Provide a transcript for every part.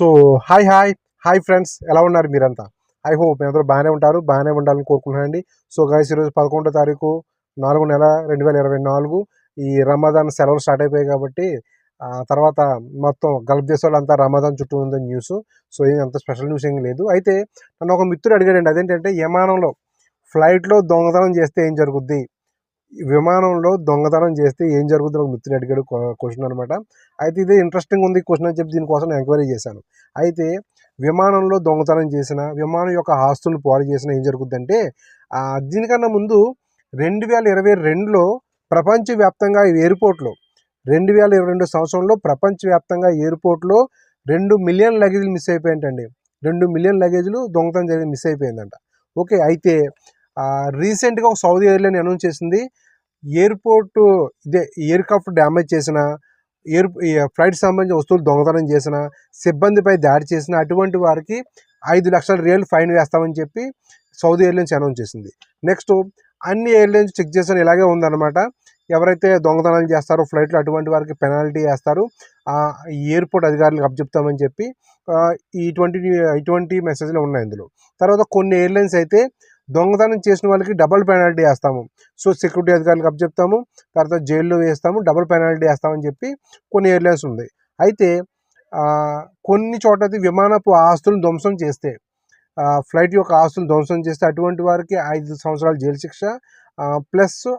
So hi hi hi friends ఎలా ఉన్నారు మీరంతా? ఐ హోప్ మీ అందరూ బాగానే ఉంటారు బాగానే ఉండాలని కోరుకుంటున్నానండి. సో గాయస్ ఈరోజు పదకొండో తారీఖు నాలుగు నెల రెండు వేల ఇరవై నాలుగు. ఈ రమదాన్ సెలవులు స్టార్ట్ అయిపోయాయి కాబట్టి తర్వాత మొత్తం గల్ఫ్ దేశాలు అంతా రమదాన్ చుట్టూ ఉందని న్యూస్. సో ఏం అంత స్పెషల్ న్యూస్ ఏం లేదు. అయితే నన్ను ఒక మిత్రుడు అడిగాడండి అదేంటంటే విమానంలో ఫ్లైట్లో దొంగతనం చేస్తే ఏం జరుగుద్ది? విమానంలో దొంగతనం చేస్తే ఏం జరుగుతుందో ఒక అడిగాడు క్వశ్చన్ అనమాట అయితే ఇది ఇంట్రెస్టింగ్ ఉంది క్వశ్చన్ అని చెప్పి దీనికోసం నేను ఎంక్వైరీ చేశాను. అయితే విమానంలో దొంగతనం చేసిన విమానం యొక్క ఆస్తులను పాడు చేసిన ఏం జరుగుద్దంటే ఆ, దీనికన్నా ముందు రెండు వేల ఇరవై రెండులో ప్రపంచవ్యాప్తంగా ఎయిర్పోర్ట్లో రెండు వేల ఇరవై రెండు సంవత్సరంలో ప్రపంచవ్యాప్తంగా ఎయిర్పోర్ట్లో రెండు మిలియన్ లగేజీలు మిస్ అయిపోయాయంటండి. రెండు మిలియన్ లగేజీలు దొంగతనం జరిగి మిస్ అయిపోయిందంట. ఓకే అయితే రీసెంట్గా ఒక సౌదీ ఎయిర్లైన్ అనౌన్స్ చేసింది ఎయిర్పోర్ట్ ఇదే ఎయిర్క్రాఫ్ట్ డ్యామేజ్ చేసిన ఎయిర్ ఫ్లైట్ సంబంధించిన వస్తువులు దొంగతనం చేసిన సిబ్బందిపై దాడి చేసిన అటువంటి వారికి ఐదు లక్షల రియల్ ఫైన్ వేస్తామని చెప్పి సౌదీ ఎయిర్లైన్స్ అనౌన్స్ చేసింది. నెక్స్ట్ అన్ని ఎయిర్లైన్స్ చెక్ చేసిన ఇలాగే ఉందన్నమాట. ఎవరైతే దొంగతనాలు చేస్తారో ఫ్లైట్లో అటువంటి వారికి పెనాల్టీ వేస్తారు ఎయిర్పోర్ట్ అధికారులకు అప్పచెప్తామని చెప్పి ఇటువంటి ఇటువంటి మెసేజ్లు ఉన్నాయి ఇందులో. తర్వాత కొన్ని ఎయిర్లైన్స్ అయితే దొంగతనం చేసిన వాళ్ళకి డబుల్ పెనాల్టీ వేస్తాము. సో సెక్యూరిటీ అధికారులకు అప్పచెప్తాము. తర్వాత జైల్లో వేస్తాము డబుల్ పెనాల్టీ వేస్తామని చెప్పి కొన్ని ఎయిర్లైన్స్ ఉంది. అయితే కొన్ని చోట విమానపు ఆస్తులను ధ్వంసం చేస్తే ఫ్లైట్ యొక్క ఆస్తులు ధ్వంసం చేస్తే అటువంటి వారికి ఐదు సంవత్సరాల జైలు శిక్ష ప్లస్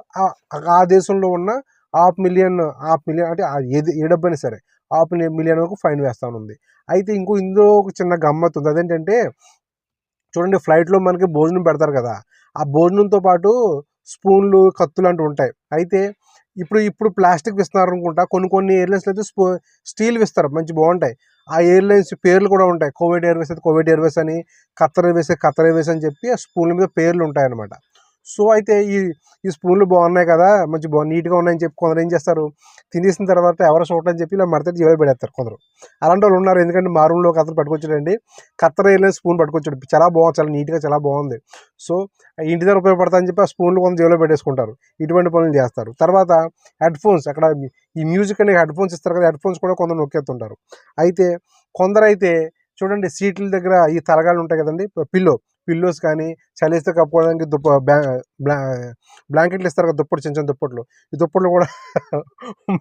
ఆ- దేశంలో ఉన్న హాఫ్ మిలియన్ హాఫ్ మిలియన్ అంటే ఏది ఏ డబ్బైనా సరే హాఫ్ మిలియన్ వరకు ఫైన్ వేస్తానుంది. అయితే ఇంకో ఇందులో ఒక చిన్న గమ్మత్ ఉంది. అదేంటంటే చూడండి ఫ్లైట్లో మనకి భోజనం పెడతారు కదా ఆ భోజనంతో పాటు స్పూన్లు కత్తులు అంటూ ఉంటాయి. అయితే ఇప్పుడు ఇప్పుడు ప్లాస్టిక్ ఇస్తున్నారు అనుకుంటా కొన్ని కొన్ని ఎయిర్లైన్స్లో అయితే స్పూ స్టీల్ ఇస్తారు మంచి బాగుంటాయి. ఆ ఎయిర్లైన్స్ పేర్లు కూడా ఉంటాయి. కోవిడ్ ఎయిర్వేస్ అయితే కోవిడ్ ఎయిర్వేస్ అని ఖత్తర్ ఎయిర్వేస్ అయితే ఖత్తర్ ఎయిర్వేస్ అని చెప్పి ఆ స్పూన్ల మీద పేర్లు ఉంటాయి అన్నమాట సో అయితే ఈ ఈ స్పూన్లు బాగున్నాయి కదా మంచి బాగు నీట్గా ఉన్నాయని చెప్పి కొందరు ఏం చేస్తారు తినేసిన తర్వాత ఎవరు చూడటం చెప్పి ఇలా మడత జేబులో పెడేస్తారు కొందరు. అలాంటి వాళ్ళు ఉన్నారు ఎందుకంటే మా రూమ్లో ఒక పట్టుకొచ్చాడండి ఖత్తర్ వెళ్ళిన స్పూన్ పట్టుకొచ్చాడు చాలా బాగుంది చాలా నీట్గా చాలా బాగుంది. సో ఇంటి దగ్గర ఉపయోగపడతాయని చెప్పి ఆ స్పూన్లు కొంత జీవలో పెట్టేసుకుంటారు ఇటువంటి పనులు చేస్తారు. తర్వాత హెడ్ ఫోన్స్ అక్కడ ఈ మ్యూజిక్ అనే హెడ్ ఫోన్స్ ఇస్తారు కదా హెడ్ ఫోన్స్ కూడా కొందరు నొక్కేస్తుంటారు. అయితే కొందరైతే చూడండి సీట్ల దగ్గర ఈ తలగాళ్ళు ఉంటాయి కదండి పిల్లో పిల్లోస్ కానీ చలిస్తే కప్పుకోవడానికి దుప్ప బ్లా బ్లా బ్లాంకెట్లు ఇస్తారు కదా దుప్పటి చిన్న చిన్న దుప్పట్లు. ఈ దుప్పట్లు కూడా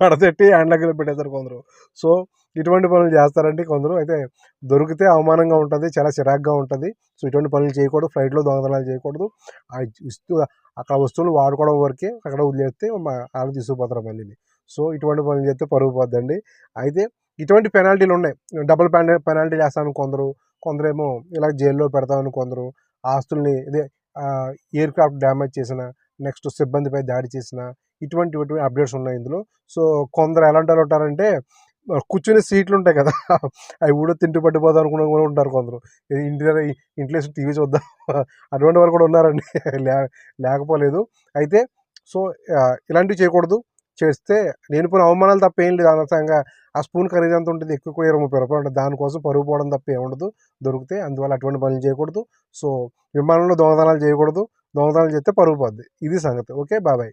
మడతెట్టి హ్యాండ్లకి పెట్టేస్తారు కొందరు. సో ఇటువంటి పనులు చేస్తారండి కొందరు. అయితే దొరికితే అవమానంగా ఉంటుంది చాలా చిరాగ్గా ఉంటుంది. సో ఇటువంటి పనులు చేయకూడదు ఫ్లైట్లో దొంగతనాలు చేయకూడదు. ఆ ఇస్తూ అక్కడ వస్తువులు వాడుకోవడం వరకే అక్కడ వదిలేస్తే వాళ్ళు తీసుకుపోతారు మళ్ళీ సో ఇటువంటి పనులు చేస్తే పరుగు పోద్దండి. అయితే ఇటువంటి పెనాల్టీలు ఉన్నాయి. డబుల్ పెనా పెనాల్టీ చేస్తాను కొందరు. కొందరేమో ఇలా జైల్లో పెడతామని కొందరు ఆస్తుల్ని ఇదే ఎయిర్ క్రాఫ్ట్ డ్యామేజ్ చేసిన నెక్స్ట్ సిబ్బందిపై దాడి చేసిన ఇటువంటి ఇటువంటి అప్డేట్స్ ఉన్నాయి ఇందులో. సో కొందరు ఎలాంటి వాళ్ళు ఉంటారంటే కూర్చునే సీట్లు ఉంటాయి కదా అవి కూడా తింటూ పట్టిపోదాం అనుకున్న కూడా ఉంటారు కొందరు. ఇంటి దగ్గర ఇంట్లో టీవీ చూద్దాం అటువంటి వాళ్ళు కూడా ఉన్నారండి. లే లేకపోలేదు. అయితే సో ఇలాంటివి చేయకూడదు. చేస్తే నేను పోయిన అవమానాలు తప్ప ఏం లేదు. అనవసరంగా ఆ స్పూన్ ఖరీదు ఎంత ఉంటుంది? ఎక్కువ కూడా ఇరవై ముప్పై రూపాయలు ఉంటుంది. దానికోసం పరుగు పోవడం తప్ప ఏముండదు దొరికితే అందువల్ల అటువంటి పనులు చేయకూడదు. సో విమానంలో దొంగతనాలు చేయకూడదు. దొంగతనాలు చేస్తే పరుగు పోద్ది. ఇది సంగతి. ఓకే? బాబాయ్